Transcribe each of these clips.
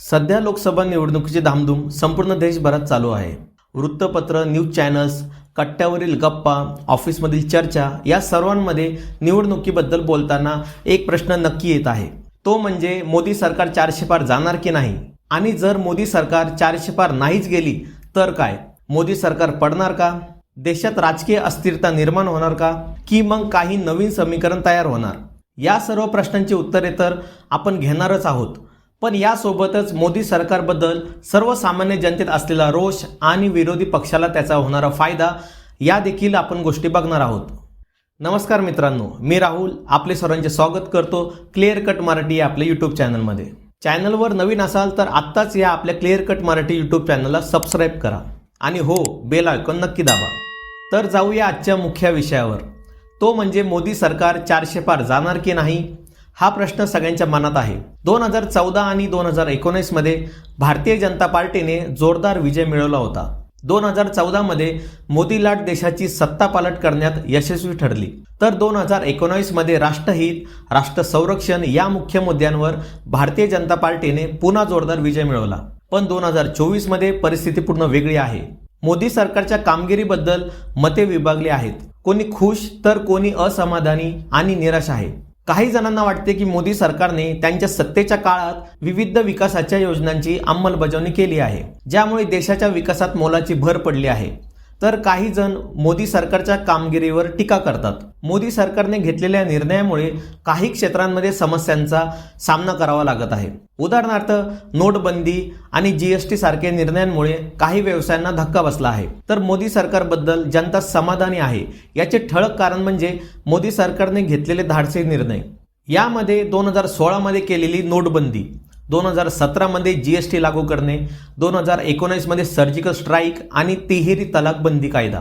सध्या लोकसभा निवडणुकीची धामधूम संपूर्ण देशभरात चालू आहे. वृत्तपत्र न्यूज चॅनल्स कट्ट्यावरील गप्पा ऑफिसमधील चर्चा या सर्वांमध्ये निवडणुकीबद्दल बोलताना एक प्रश्न नक्की येत आहे. तो म्हणजे मोदी सरकार चारशे पार जाणार की नाही? आणि जर मोदी सरकार चारशे पार नाहीच गेली तर काय? मोदी सरकार पडणार का? देशात राजकीय अस्थिरता निर्माण होणार का? की मग काही नवीन समीकरण तयार होणार? या सर्व प्रश्नांची उत्तरे तर आपण घेणारच आहोत. पण यासोबतच मोदी सरकारबद्दल सर्वसामान्य जनतेत असलेला रोष आणि विरोधी पक्षाला त्याचा होणारा फायदा या देखील आपण गोष्टी बघणार आहोत. नमस्कार मित्रांनो मी राहुल आपले सर्वांचे स्वागत करतो क्लिअर कट मराठी या आपल्या यूट्यूब चॅनलमध्ये चॅनलवर नवीन असाल तर आत्ताच या आपल्या क्लिअर कट मराठी यूट्यूब चॅनलला सबस्क्राईब करा आणि हो बेल आयकॉन नक्की दाबा. तर जाऊया आजच्या मुख्य विषयावर. तो म्हणजे मोदी सरकार चारशे पार जाणार की नाही? हा प्रश्न सगळ्यांच्या मनात आहे. दोन हजार चौदा आणि दोन हजार एकोणीसमध्ये भारतीय जनता पार्टीने जोरदार विजय मिळवला होता. दोन हजार चौदामध्ये मोदी लाट देशाची सत्ता पालट करण्यात यशस्वी ठरली. तर दोन हजार एकोणावीसमध्ये राष्ट्रहित राष्ट्र संरक्षण या मुख्य मुद्द्यांवर भारतीय जनता पार्टीने पुन्हा जोरदार विजय मिळवला. पण दोन हजार चोवीसमध्ये परिस्थिती पूर्ण वेगळी आहे. मोदी सरकारच्या कामगिरीबद्दल मते विभागली आहेत. कोणी खुश तर कोणी असमाधानी आणि निराश आहे. काही जणांना वाटते की मोदी सरकारने त्यांच्या सत्तेच्या काळात विविध विकासाच्या योजनांची अंमलबजावणी केली आहे ज्यामुळे देशाच्या विकासात मोलाची भर पडली आहे. तर काही जण मोदी सरकारच्या कामगिरीवर टीका करतात. मोदी सरकारने घेतलेल्या निर्णयामुळे काही क्षेत्रांमध्ये समस्यांचा सामना करावा लागत आहे. उदाहरणार्थ नोटबंदी आणि जीएसटी सारख्या निर्णयांमुळे काही व्यवसायांना धक्का बसला आहे. तर मोदी सरकारबद्दल जनता समाधानी आहे याचे ठळक कारण म्हणजे मोदी सरकारने घेतलेले धाडसी निर्णय. यामध्ये दोन हजार सोळामध्ये केलेली नोटबंदी. दोन हजार सतरामध्ये जी एस टी लागू करणे दोन हजार एकोणीसमध्ये सर्जिकल स्ट्राईक आणि तिहेरी तलाकबंदी कायदा.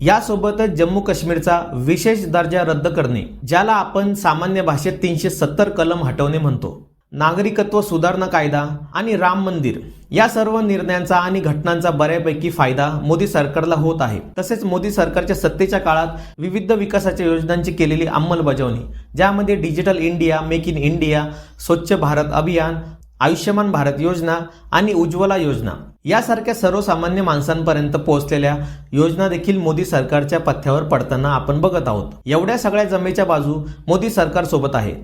यासोबतच जम्मू काश्मीरचा विशेष दर्जा रद्द करणे ज्याला आपण सामान्य भाषेत तीनशे सत्तर कलम हटवणे म्हणतो. नागरिकत्व सुधारणा कायदा आणि राम मंदिर या सर्व निर्णयांचा आणि घटनांचा बऱ्यापैकी फायदा मोदी सरकारला होत आहे. तसेच मोदी सरकारच्या सत्तेच्या काळात विविध विकासाच्या योजनांची केलेली अंमलबजावणी ज्यामध्ये digital India make in India Swachh Bharat Abhiyan Ayushman Bharat योजना आणि उज्ज्वला योजना यासारख्या सर्वसामान्य माणसांपर्यंत पोहोचलेल्या योजना देखील मोदी सरकारच्या पथ्यावर पडताना आपण बघत आहोत. एवढ्या सगळ्या जमेच्या बाजू मोदी सरकार सोबत आहे.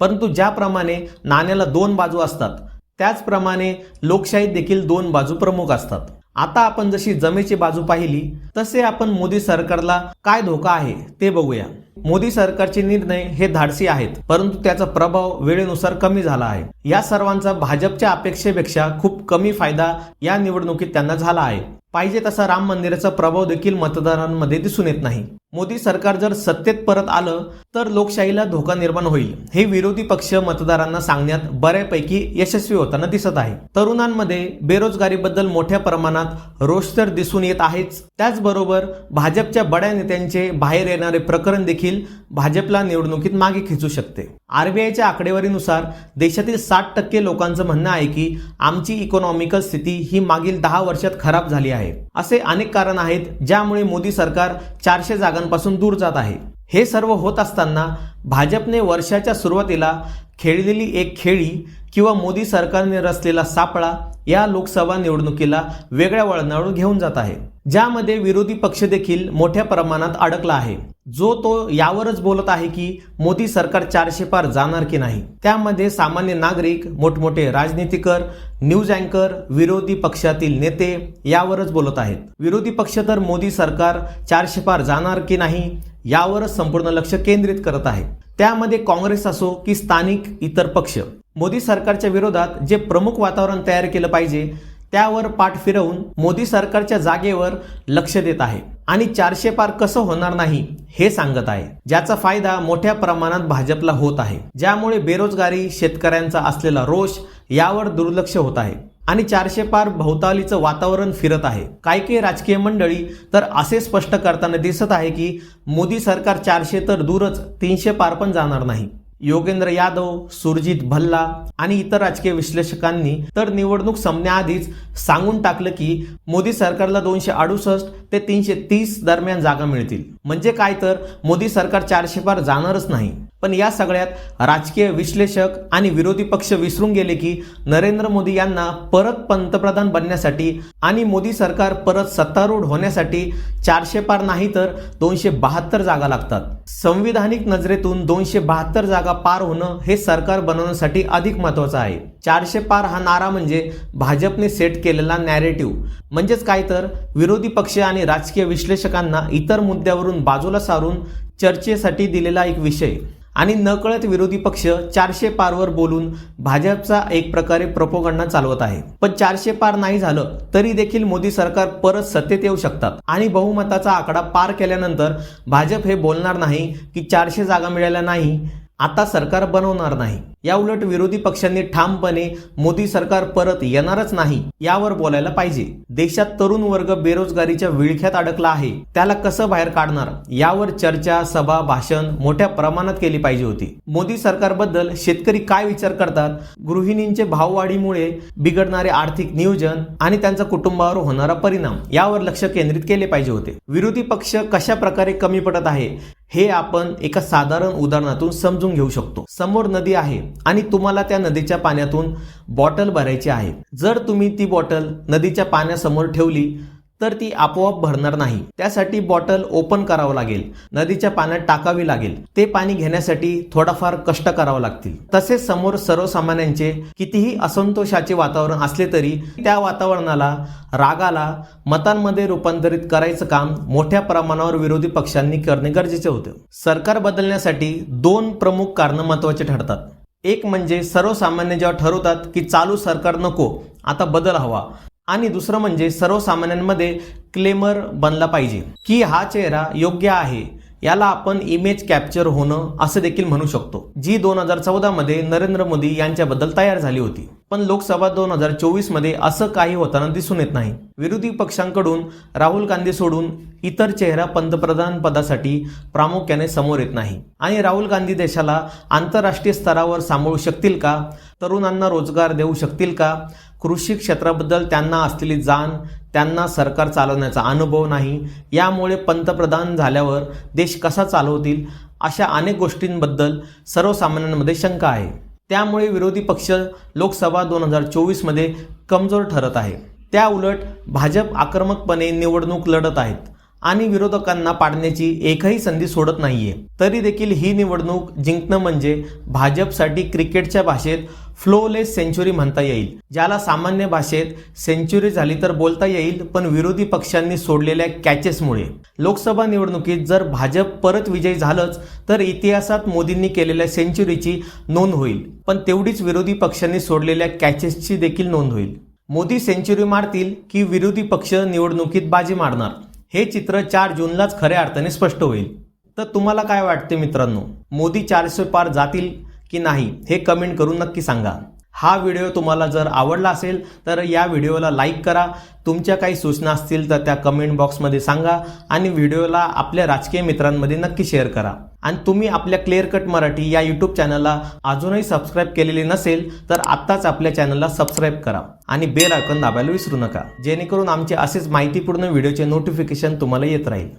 परंतु ज्याप्रमाणे नाण्याला दोन बाजू असतात त्याचप्रमाणे लोकशाहीत देखील दोन बाजू प्रमुख असतात. आता आपण जशी जमेची बाजू पाहिली तसे आपण मोदी सरकारला काय धोका आहे ते बघूया. मोदी सरकारचे निर्णय हे धाडसी आहेत परंतु त्याचा प्रभाव वेळेनुसार कमी झाला आहे. या सर्वांचा भाजपच्या अपेक्षेपेक्षा खूप कमी फायदा या निवडणुकीत त्यांना झाला आहे. पाहिजे तसा राम मंदिराचा प्रभाव देखील मतदारांमध्ये दिसून येत नाही. मोदी सरकार जर सत्तेत परत आलं तर लोकशाहीला धोका निर्माण होईल. हे विरोधी पक्ष मतदारांना सांगण्यात बऱ्यापैकी यशस्वी होताना दिसत आहे. तरुणांमध्ये बेरोजगारीबद्दल मोठ्या प्रमाणात रोष तर दिसून येत आहेच. त्याचबरोबर भाजपच्या बड्या नेत्यांचे बाहेर येणारे प्रकरण देखील देखील भाजपला निवडणुकीत मागे खेचू शकते. आरबीआयच्या आकडेवारीनुसार देशातील साठ टक्के लोकांचं म्हणणं आहे की आमची इकॉनॉमिकल स्थिती ही मागील दहा वर्षात खराब झाली आहे. असे अनेक कारण आहेत ज्यामुळे मोदी सरकार चारशे जागांपासून दूर जात आहे. हे सर्व होत असताना भाजपने वर्षाच्या सुरुवातीला खेळलेली एक खेळी किंवा मोदी सरकारने रचलेला सापळा या लोकसभा निवडणुकीला वेगळ्या वळणावर घेऊन जात आहे. ज्यामध्ये विरोधी पक्ष देखील मोठ्या प्रमाणात अडकला आहे. जो तो यावरच बोलत आहे की मोदी सरकार चारशे पार जाणार की नाही. त्यामध्ये सामान्य नागरिक मोठमोठे राजनीतिकर न्यूज अँकर विरोधी पक्षातील नेते यावरच बोलत आहेत. विरोधी पक्ष तर मोदी सरकार चारशे पार जाणार की नाही यावरच संपूर्ण लक्ष केंद्रित करत आहे. त्यामध्ये काँग्रेस असो की स्थानिक इतर पक्ष. मोदी सरकारच्या विरोधात जे प्रमुख वातावरण तयार केलं पाहिजे त्यावर पाठ फिरवून मोदी सरकारच्या जागेवर लक्ष देत आहे. आणि चारशे पार कसं होणार नाही हे सांगत आहे. ज्याचा फायदा मोठ्या प्रमाणात भाजपला होत आहे. ज्यामुळे बेरोजगारी शेतकऱ्यांचा असलेला रोष यावर दुर्लक्ष होत आहे. आणि चारशे पार भोवतालीचं वातावरण फिरत आहे. काही काही राजकीय मंडळी तर असे स्पष्ट करताना दिसत आहे की मोदी सरकार चारशे तर दूरच तीनशे पार पण जाणार नाही. योगेंद्र यादव सुरजित भल्ला आणि इतर राजकीय विश्लेषकांनी तर निवडणूक संपण्याआधीच सांगून टाकलं की मोदी सरकारला दोनशे अडुसष्ट ते तीनशे तीस दरम्यान जागा मिळतील. म्हणजे काय तर मोदी सरकार चारशे पार जाणारच नाही. पण या सगळ्यात राजकीय विश्लेषक आणि विरोधी पक्ष विसरून गेले की नरेंद्र मोदी यांना परत पंतप्रधान बनण्यासाठी आणि मोदी सरकार परत सत्तारूढ होण्यासाठी चारशे पार नाही तर दोनशे बहात्तर जागा लागतात. संविधानिक नजरेतून दोनशे बहात्तर जागा पार होणं हे सरकार बनवण्यासाठी अधिक महत्वाचं आहे. चारशे पार हा नारा म्हणजे भाजपने सेट केलेला नॅरेटिव्ह म्हणजेच काय तर विरोधी पक्ष आणि राजकीय विश्लेषकांना इतर मुद्द्यावरून बाजूला सारून चर्चेसाठी दिलेला एक विषय. आणि नकळत विरोधी पक्ष चारशे पारवर बोलून भाजपचा एक प्रकारे प्रपोगंडा चालवत आहे. पण चारशे पार नाही झालं तरी देखील मोदी सरकार परत सत्तेत येऊ शकतात. आणि बहुमताचा आकडा पार केल्यानंतर भाजप हे बोलणार नाही की चारशे जागा मिळाल्या नाही आता सरकार बनवणार नाही. या उलट विरोधी पक्षांनी ठामपणे मोदी सरकार परत येणारच नाही यावर बोलायला पाहिजे. देशात तरुण वर्ग बेरोजगारीच्या विळख्यात अडकला आहे. त्याला कसं बाहेर काढणार? यावर चर्चा सभा भाषण मोठ्या प्रमाणात केली पाहिजे होती. मोदी सरकारबद्दल शेतकरी काय विचार करतात? गृहिणींचे भाववाढीमुळे बिघडणारे आर्थिक नियोजन आणि त्यांच्या कुटुंबावर होणारा परिणाम यावर लक्ष केंद्रित केले पाहिजे होते. विरोधी पक्ष कशा प्रकारे कमी पडत आहे हे आपण एका साधारण उदाहरणातून समजून घेऊ शकतो. समोर नदी आहे. आणि तुम्हाला त्या नदीच्या पाण्यातून बॉटल भरायची आहे. जर तुम्ही ती बॉटल नदीच्या पाण्यासमोर ठेवली तर ती आपोआप भरणार नाही. त्यासाठी बॉटल ओपन करावं लागेल. नदीच्या पाण्यात टाकावी लागेल. ते पाणी घेण्यासाठी थोडाफार कष्ट करावं लागतील. तसेच समोर सर्वसामान्यांचे कितीही असंतोषाचे वातावरण असले तरी त्या वातावरणाला रागाला मतांमध्ये रूपांतरित करायचं काम मोठ्या प्रमाणावर विरोधी पक्षांनी करणे गरजेचे होते. सरकार बदलण्यासाठी दोन प्रमुख कारणं महत्त्वाचे ठरतात. एक म्हणजे सर्वसामान्य जेव्हा ठरवतात की चालू सरकार नको आता बदल हवा. आणि दुसरं म्हणजे सर्वसामान्यांमध्ये क्लेमर बनला पाहिजे की हा चेहरा योग्य आहे. याला आपण इमेज कॅप्चर होणं असं देखील म्हणू शकतो जी दोन हजार चौदा मध्ये नरेंद्र मोदी यांच्याबद्दल तयार झाली होती. पण लोकसभा दोन हजार चोवीसमध्ये असं काही होताना दिसून येत नाही. विरोधी पक्षांकडून राहुल गांधी सोडून इतर चेहरा पंतप्रधान पदासाठी प्रामुख्याने समोर येत नाही. आणि राहुल गांधी देशाला आंतरराष्ट्रीय स्तरावर सांभाळू शकतील का? तरुणांना रोजगार देऊ शकतील का? कृषी क्षेत्राबद्दल त्यांना असलेली जाण त्यांना सरकार चालवण्याचा अनुभव नाही. यामुळे पंतप्रधान झाल्यावर देश कसा चालवतील अशा अनेक गोष्टींबद्दल सर्वसामान्यांमध्ये शंका आहे. त्यामुळे विरोधी पक्ष लोकसभा दोन हजार चोवीसमध्ये कमजोर ठरत आहे. त्याउलट भाजप आक्रमकपणे निवडणूक लढत आहेत. आणि विरोधकांना पाडण्याची एकही संधी सोडत नाहीये. तरी देखील ही निवडणूक जिंकणं म्हणजे भाजपसाठी क्रिकेटच्या भाषेत फ्लोलेस सेंचुरी म्हणता येईल. ज्याला सामान्य भाषेत सेंचुरी झाली तर बोलता येईल पण विरोधी पक्षांनी सोडलेल्या कॅचेसमुळे लोकसभा निवडणुकीत जर भाजप परत विजयी झालंच तर इतिहासात मोदींनी केलेल्या सेंचुरीची नोंद होईल. पण तेवढीच विरोधी पक्षांनी सोडलेल्या कॅचेसची देखील नोंद होईल. मोदी सेंचुरी मारतील की विरोधी पक्ष निवडणुकीत बाजी मारणार? हे चित्र चार जूनलाच खऱ्या अर्थाने स्पष्ट होईल. तर तुम्हाला काय वाटते मित्रांनो? मोदी चारशे पार जातील की नाही हे कमेंट करून नक्की सांगा. हा व्हिडिओ तुम्हाला जर आवडला असेल तर या व्हिडिओला लाईक करा. तुमच्या काही सूचना असतील तर त्या कमेंट बॉक्समध्ये सांगा आणि व्हिडिओला आपल्या राजकीय मित्रांमध्ये नक्की शेअर करा. आणि तुम्ही आपल्या क्लिअर कट मराठी या यूट्यूब चॅनलला अजूनही सबस्क्राईब केलेले नसेल तर आत्ताच आपल्या चॅनलला सबस्क्राईब करा आणि बेल आयकॉन दाबायला विसरू नका. जेणेकरून आमचे असेच माहितीपूर्ण व्हिडिओचे नोटिफिकेशन तुम्हाला येत राहील.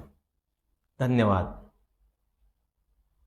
धन्यवाद.